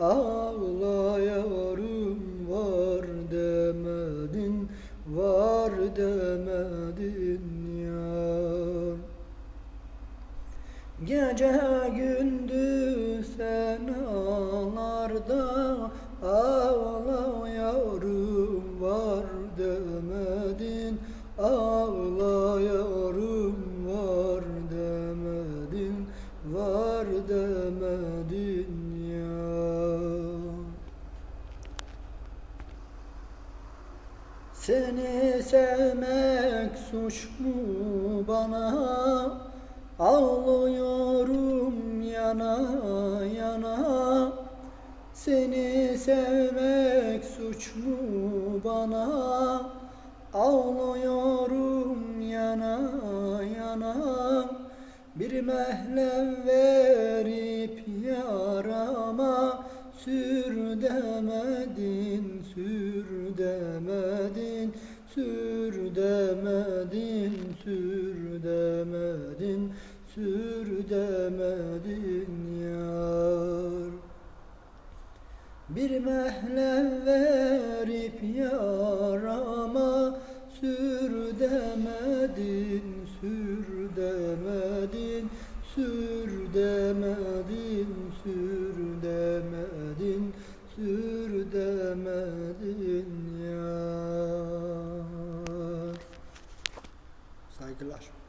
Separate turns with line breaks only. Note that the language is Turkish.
Ağla yavrum var demedin, var demedin ya. Gece gündüz sen ağlar da var demedin, ağla yavrum var demedin, var demedin Seni sevmek suç mu bana? Ağlıyorum yana yana. Seni sevmek suç mu bana? Ağlıyorum yana yana. Bir mehlem verip yarama Sür demedin, sür demedin, sür demedin, sür demedin yar. Bir mehlev verip yarama sür demedin, sür demedin, sür demedin, sür demedin, sür demedin ya. كل الأشهر